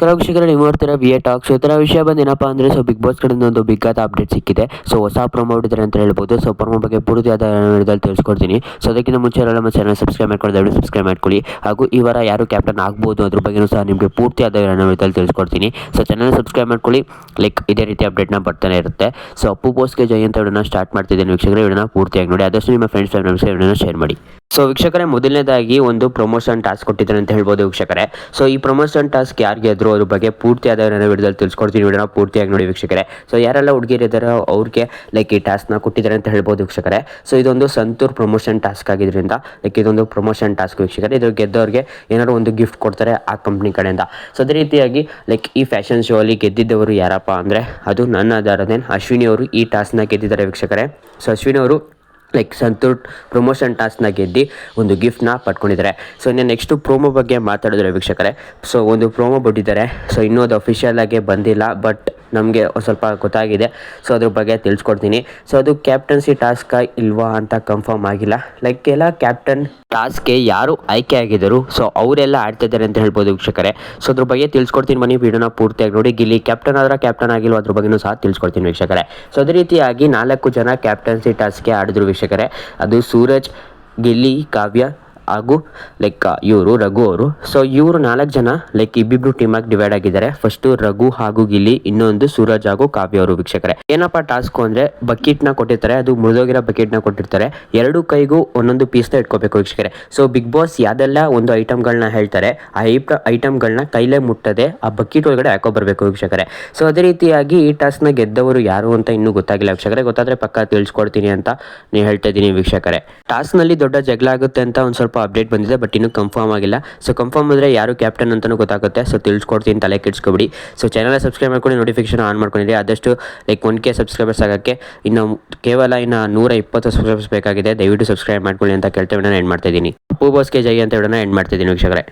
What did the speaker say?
ನಮಸ್ಕಾರ ವೀಕ್ಷಕರೇ ನೀವು ನೋಡ್ತೀರಾ ಬಿ ಎ ಟಾಕ್ ಸೊ ವಿಷಯ ಬಂದು ಏನಪ್ಪ ಅಂದರೆ ಸೊ ಬಿಗ್ ಬಾಸ್ ಕಡೆಯಿಂದ ಒಂದು ಬಿಗ್ ಆದ ಅಪ್ಡೇಟ್ ಸಿಕ್ಕಿದೆ. ಸೊ ಹೊಸ ಪ್ರೊಮೋ ಬಿಟ್ಟಿದ್ದಾರೆ ಅಂತ ಹೇಳ್ಬೋದು. ಸೊ ಪ್ರೊಮೋ ಬಗ್ಗೆ ಪೂರ್ತಿಯಾದ ವಿಡಿಯೋದಲ್ಲಿ ತಿಳಿಸ್ಕೊಡ್ತೀನಿ. ಸೊ ಅದಕ್ಕಿಂತ ಮುಂಚೆ ನಮ್ಮ ಚಾನಲ್ ಸಬ್ಸ್ಕ್ರೈಬ್ ಮಾಡ್ಕೊಳ್ಳಿ, ದಯವಿಟ್ಟು ಸಬ್ಸ್ಕ್ರೈಬ್ ಮಾಡ್ಕೊಳ್ಳಿ. ಹಾಗೂ ಈ ವಾರ ಯಾರು ಕ್ಯಾಪ್ಟನ್ ಆಗ್ಬೋದು ಅದ್ರ ಬಗ್ಗೆಯೂ ಸಹ ನಿಮಗೆ ಪೂರ್ತಿಯಾದ ವಿಡಿಯೋದಲ್ಲಿ ತಿಳಿಸ್ಕೊಡ್ತೀನಿ. ಸೊ ಚಾನಲ್ ಸಬ್ಸ್ಕ್ರೈಬ್ ಮಾಡ್ಕೊಳ್ಳಿ. ಲೈಕ್ ಇದೇ ರೀತಿ ಅಪ್ಡೇಟ್ನ ಬರ್ತಾನೆ ಇರುತ್ತೆ. ಸೊ ಅಪ್ಪು ಬೋಸ್ಗೆ ಜೈ ಅಂತ ವಿಡಿಯೋನ ಸ್ಟಾರ್ಟ್ ಮಾಡ್ತಿದ್ದೇನೆ ವೀಕ್ಷಕರೇ. ವಿಡಿಯೋನ ಪೂರ್ತಿಯಾಗಿ ನೋಡಿ. ಆದಷ್ಟು ನಿಮ್ಮ ಫ್ರೆಂಡ್ಸ್ ಫ್ಯಾಮಿಲಿ ವಿಡಿಯೋನ ಶೇರ್ ಮಾಡಿ. ಸೊ ವೀಕ್ಷಕರೇ, ಮೊದಲನೇದಾಗಿ ಒಂದು ಪ್ರಮೋಷನ್ ಟಾಸ್ಕ್ ಕೊಟ್ಟಿದ್ದಾರೆ ಅಂತ ಹೇಳ್ಬೋದು ವೀಕ್ಷಕರೇ. ಸೊ ಈ ಪ್ರಮೋಷನ್ ಟಾಸ್ಕ್ ಯಾರು ಗೆದ್ರು ಅದ್ರ ಬಗ್ಗೆ ಪೂರ್ತಿಯಾದ ನಾನು ವಿಡಿಯೋದಲ್ಲಿ ತಿಳಿಸ್ಕೊಡ್ತೀನಿ ವಿಡಿಯೋನ ಪೂರ್ತಿಯಾಗಿ ನೋಡಿ ವೀಕ್ಷಕರೇ. ಸೊ ಯಾರೆಲ್ಲ ಹುಡುಗಿಯರು ಇದ್ದಾರೋ ಅವ್ರಿಗೆ ಲೈಕ್ ಈ ಟಾಸ್ಕ್ನ ಕೊಟ್ಟಿದ್ದಾರೆ ಅಂತ ಹೇಳ್ಬೋದು ವೀಕ್ಷಕರೇ. ಸೊ ಇದೊಂದು ಸಂತೂರ್ ಪ್ರಮೋಷನ್ ಟಾಸ್ಕ್ ಆಗಿದ್ರಿಂದ ಲೈಕ್ ಇದೊಂದು ಪ್ರಮೋಷನ್ ಟಾಸ್ಕ್ ವೀಕ್ಷಕರೇ. ಇದ್ರ ಗೆದ್ದವ್ರಿಗೆ ಏನಾದ್ರು ಒಂದು ಗಿಫ್ಟ್ ಕೊಡ್ತಾರೆ ಆ ಕಂಪ್ನಿ ಕಡೆಯಿಂದ. ಸೊ ಅದೇ ರೀತಿಯಾಗಿ ಲೈಕ್ ಈ ಫ್ಯಾಷನ್ ಶೋ ಅಲ್ಲಿ ಗೆದ್ದಿದ್ದವರು ಯಾರಪ್ಪ ಅಂದರೆ, ಅದು ನನ್ನ ದಾರದೇನ್ ಅಶ್ವಿನಿ ಅವರು ಈ ಟಾಸ್ಕ್ನ ಗೆದ್ದಿದ್ದಾರೆ ವೀಕ್ಷಕರೇ. ಸೊ ಅಶ್ವಿನಿ ಅವರು ಲೈಕ್ ಸಂತೂರ್ ಪ್ರಮೋಷನ್ ಟಾಸ್ಕ್ನ ಗೆದ್ದು ಒಂದು ಗಿಫ್ಟ್ನ ಪಡ್ಕೊಂಡಿದ್ದಾರೆ. ಸೊ ಇನ್ನು ನೆಕ್ಸ್ಟು ಪ್ರೋಮೋ ಬಗ್ಗೆ ಮಾತಾಡಿದ್ರೆ ವೀಕ್ಷಕರೇ. ಸೊ ಒಂದು ಪ್ರೋಮೋ ಬಿಟ್ಟಿದ್ದಾರೆ ಸೊ ಇನ್ನೂ ಅದು ಅಫಿಷಿಯಲ್ ಆಗಿ ಬಂದಿಲ್ಲ ಬಟ್ ನಮಗೆ ಸ್ವಲ್ಪ ಗೊತ್ತಾಗಿದೆ. ಸೊ ಅದ್ರ ಬಗ್ಗೆ ತಿಳಿಸ್ಕೊಡ್ತೀನಿ. ಸೊ ಅದು ಕ್ಯಾಪ್ಟನ್ಸಿ ಟಾಸ್ಕ ಇಲ್ವಾ ಅಂತ ಕನ್ಫರ್ಮ್ ಆಗಿಲ್ಲ. ಲೈಕ್ ಎಲ್ಲ ಕ್ಯಾಪ್ಟನ್ ಟಾಸ್ಕ್ಗೆ ಯಾರು ಆಯ್ಕೆ ಆಗಿದ್ದರು? ಸೊ ಅವರೆಲ್ಲ ಆಡ್ತಿದ್ದಾರೆ ಅಂತ ಹೇಳ್ಬೋದು ವೀಕ್ಷಕರೇ. ಸೊ ಅದ್ರ ಬಗ್ಗೆ ತಿಳಿಸ್ಕೊಡ್ತೀನಿ ಬನ್ನಿ. ವಿಡಿಯೋನ ಪೂರ್ತಿಯಾಗಿ ನೋಡಿ. ಗಿಲ್ಲಿ ಕ್ಯಾಪ್ಟನ್ ಆದ್ರೆ ಕ್ಯಾಪ್ಟನ್ ಆಗಿಲ್ವ ಅದ್ರ ಬಗ್ಗೆನೂ ಸಹ ತಿಳಿಸ್ಕೊಡ್ತೀನಿ ವೀಕ್ಷಕರೇ. ಸೊ ಅದೇ ರೀತಿಯಾಗಿ ನಾಲ್ಕು ಜನ ಕ್ಯಾಪ್ಟನ್ಸಿ ಟಾಸ್ಕ್ಗೆ ಆಡಿದ್ರು ವೀಕ್ಷಕರೇ. ಅದು ಸೂರಜ್, ಗಿಲ್ಲಿ, ಕಾವ್ಯ ಹಾಗೂ ಲೈಕ್ ಇವರು, ರಘು ಅವರು. ಸೊ ಇವರು ನಾಲ್ಕು ಜನ ಲೈಕ್ ಇಬ್ಬಿಬ್ರು ಟೀಮಾಗಿ ಡಿವೈಡ್ ಆಗಿದ್ದಾರೆ. ಫಸ್ಟು ರಘು ಹಾಗೂ ಗಿಲ್ಲಿ, ಇನ್ನೊಂದು ಸೂರಜ್ ಹಾಗೂ ಕಾವ್ಯ ಅವರು ವೀಕ್ಷಕರೇ. ಏನಪ್ಪ ಟಾಸ್ಕ್ ಅಂದ್ರೆ ಬಕೆಟ್ನ ಕೊಟ್ಟಿರ್ತಾರೆ, ಅದು ಮುರಿದೋಗಿರೋ ಬಕೆಟ್ನ ಕೊಟ್ಟಿರ್ತಾರೆ. ಎರಡು ಕೈಗೂ ಒಂದೊಂದು ಪೀಸ್ನ ಇಟ್ಕೋಬೇಕು ವೀಕ್ಷಕರೇ. ಸೊ ಬಿಗ್ ಬಾಸ್ ಯಾವ್ದೆಲ್ಲ ಒಂದು ಐಟಮ್ಗಳನ್ನ ಹೇಳ್ತಾರೆ, ಆ ಐಟಮ್ಗಳನ್ನ ಕೈಲೇ ಮುಟ್ಟದೆ ಆ ಬಕೆಟ್ ಒಳಗಡೆ ಹಾಕೋ ಬರಬೇಕು ವೀಕ್ಷಕರೇ. ಸೊ ಅದೇ ರೀತಿಯಾಗಿ ಈ ಟಾಸ್ಕ್ನ ಗೆದ್ದವರು ಯಾರು ಅಂತ ಇನ್ನೂ ಗೊತ್ತಾಗಿಲ್ಲ ವೀಕ್ಷಕರೇ. ಗೊತ್ತಾದ್ರೆ ಪಕ್ಕ ತಿಳಿಸ್ಕೊಡ್ತೀನಿ ಅಂತ ನೀವು ಹೇಳ್ತಾ ಇದ್ದೀನಿ ವೀಕ್ಷಕರೇ. ಟಾಸ್ಕ್ನಲ್ಲಿ ದೊಡ್ಡ ಜಗಳ ಆಗುತ್ತೆ ಅಂತ ಒಂದು ಸ್ವಲ್ಪ ಅಪ್ಡೇಟ್ ಬಂದಿದೆ ಬಟ್ ಇನ್ನೂ ಕನ್ಫರ್ಮ್ ಆಗಿಲ್ಲ. ಸೊ ಕನ್ಫರ್ಮ್ ಆದರೆ ಯಾರು ಕ್ಯಾಪ್ಟನ್ ಅಂತಲೂ ಗೊತ್ತಾಗುತ್ತೆ. ಸೊ ತಿಳಿಸ್ಕೊಡ್ತೀನಿ, ತಲೆ ಕೆಡ್ಸ್ಕೊಬಿಡಿ. ಸೊ ಚಾನಲ್ ಸಬ್ಸ್ಕ್ರೈಬ್ ಮಾಡ್ಕೊಂಡು ನೋಟಿಫಿಕೇಶನ್ ಆನ್ ಮಾಡ್ಕೊಂಡಿರಿ. ಆದಷ್ಟು ಲೈಕ್ ಒನ್ ಕೆ ಸಬ್ಸ್ಕ್ರೈಬರ್ಸ್ ಆಗೋಕ್ಕೆ ಇನ್ನು ಕೇವಲ ಇನ್ನು ನೂರ ಇಪ್ಪತ್ತು ಸಬ್ಸ್ಕ್ರೈಬರ್ಸ್ ಬೇಕಾಗಿದೆ. ದಯವಿಟ್ಟು ಸಬ್ಸ್ಕ್ರೈಬ್ ಮಾಡ್ಕೊಳ್ಳಿ ಅಂತ ಕೇಳ್ತಾ ವಿಡಿಯೋನ ಎಂಡ್ ಮಾಡ್ತಾ ಇದ್ದೀನಿ. ಅಪ್ಪು ಬಾಸ್ಗೆ ಜೈ ಅಂತ ವಿಡಿಯೋನ ಎಂಡ್ ಮಾಡ್ತಾ ಇದ್ದೀನಿ, ವೀಕ್ಷಕರೇ.